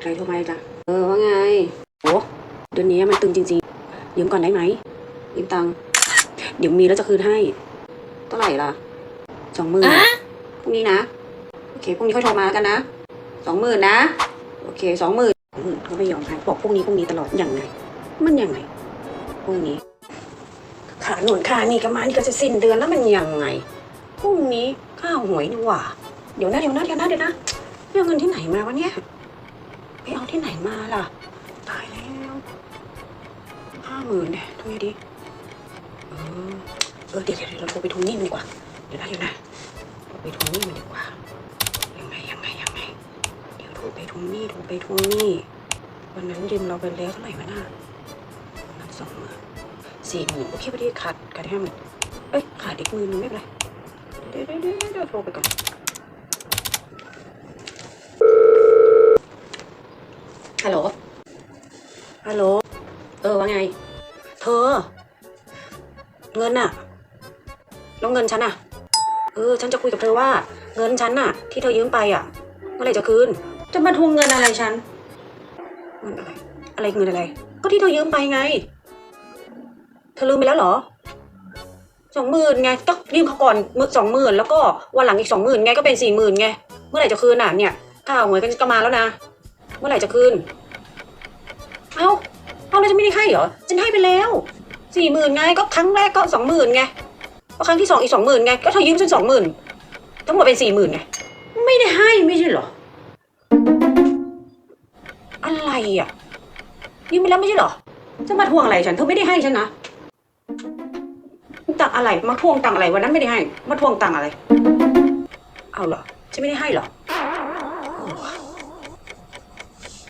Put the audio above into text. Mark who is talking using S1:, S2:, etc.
S1: ใครโทรมาอีกล่ะเออว่าไงโอ้เดือนนี้มันตึงจริงๆยืมก่อนได้ไหมยืมตังค์เดี๋ยวมีแล้วจะคืนให้เท่าไหร่ล่ะสองหมื่นพรุ่งนี้นะโอเคพรุ่งนี้ค่อยโทรมาแล้วกันนะสองหมื่นนะ โอเคสองหมื่นหมื่นก็ไม่ยอมให้บอกพรุ่งนี้พรุ่งนี้ตลอดยังไง มันยังไงพรุ่งนี้ขาหนุนขานี่ก็มานี่ก็จะสิ้นเดือนแล้วมันยังไงพรุ่งนี้ข้าวหวยนี่หว่า เดี๋ยวนะเดี๋ยวนะเดี๋ยวนะเดี๋ยวนะเรื่องเงินที่ไหนมาวะเนี่ย ไปเอาที่ไหนมาล่ะ ตายแล้วห้าหมื่นเนี่ยทำไงดี เออเออเดี๋ยวเดี๋ยวเราโทรไปทวงหนี้มันดีกว่า เดี๋ยวนะเดี๋ยวนะโทรไปทวงหนี้มันดีกว่า ยังไงยังไงยังไง เดี๋ยวโทรไปทวงหนี้โทรไปทวงหนี้ วันนั้นยืมเราไปแล้วเท่าไหร่วะน่ะวันนั้นสองหมื่นสี่หมื่นโอเคพอดีขาดขาดห้าหมื่นเอ้ยขาดอีกหมื่นนึงไม่เป็นไร เดี๋ยวเดี๋ยวเดี๋ยวเดี๋ยวโทรไปก่อน ฮัลโหล ฮัลโหล เออว่าไง เธอ เงินน่ะแล้วเงินฉันน่ะเออ ฉันจะคุยกับเธอว่า เงินฉันน่ะที่เธอยืมไปอะเมื่อไหร่จะคืน จะมาทวงเงินอะไรฉัน เงินอะไร อะไรเงินอะไร ก็ที่เธอยืมไปไง เธอลืมไปแล้วเหรอสองหมื่นไงก็ยืมเขาก่อนมือสองหมื่นแล้วก็วันหลังอีกสองหมื่นไงก็เป็นสี่หมื่นไง เมื่อไหร่จะคืนน่ะเนี่ยข้าวหวยก็มาแล้วนะ เมื่อไหร่จะคืน เอาเอาแล้วจะไม่ได้ให้เหรอ ฉันให้ไปแล้วสี่หมื่นไง ก็ครั้งแรกก็สองหมื่นไงก็ครั้งที่สองอีกสองหมื่นไง ก็เธอยืมฉันสองหมื่นทั้งหมดเป็นสี่หมื่นไง ไม่ได้ให้ไม่ใช่เหรอ อะไรอะ ยืมไปแล้วไม่ใช่เหรอ จะมาทวงอะไรฉัน เธอไม่ได้ให้ฉันนะตังอะไร มาทวงตังอะไรวันนั้นไม่ได้ให้ มาทวงตังอะไร เอาเหรอฉันไม่ได้ให้เหรอ